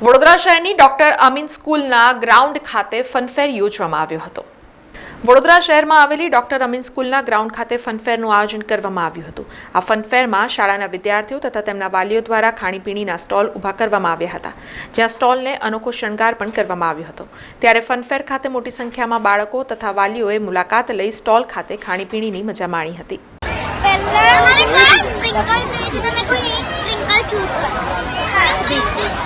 વડોદરા શહેરની ડોક્ટર અમીન સ્કૂલના ગ્રાઉન્ડ ખાતે ફનફેર યોજવામાં આવ્યો હતો. વડોદરા શહેરમાં આવેલી ડોક્ટર અમીન સ્કૂલના ગ્રાઉન્ડ ખાતે ફનફેરનું આયોજન કરવામાં આવ્યું હતું. આ ફનફેરમાં શાળાના વિદ્યાર્થીઓ તથા તેમના વાલીઓ દ્વારા ખાણીપીણીના સ્ટોલ ઊભા કરવામાં આવ્યા હતા જ્યાં સ્ટોલને અનોખો શણગાર પણ કરવામાં આવ્યો હતો. ત્યારે ફનફેર ખાતે મોટી સંખ્યામાં બાળકો તથા વાલીઓએ મુલાકાત લઈ સ્ટોલ ખાતે ખાણીપીણીની મજા માણી હતી. તમારે